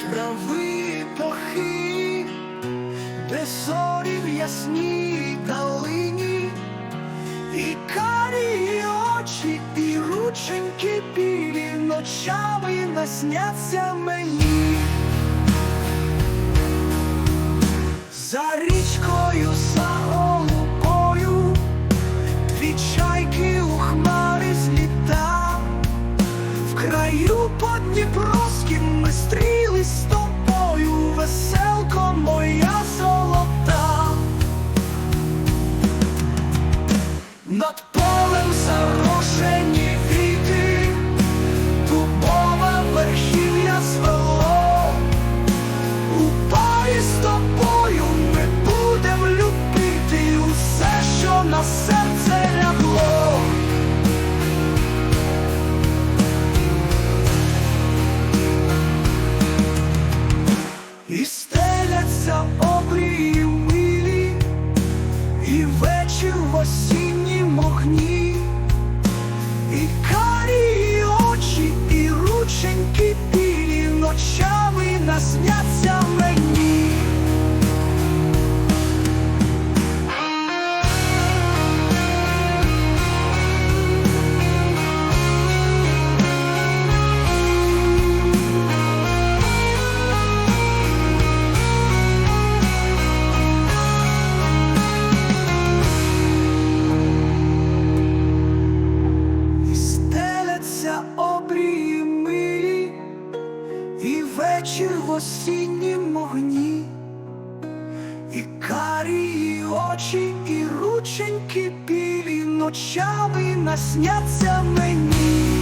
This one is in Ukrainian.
трави похи, де зорі в ясній долині, і карі очі, і рученьки білі ночами насняться мені. За річкою, за голубою, дві чайки у хмари зліта, в краю подніпровським Над полем зарошені віти, дубове верхів'я звело. У парі з тобою ми будем любити усе, що на серце лягло. І стеляться обрії милі, і вечір в осіннім огні, і карі очі, і рученьки білі ночами насняться вечір в осіннім огні, і карі очі, і рученьки білі ночами насняться мені.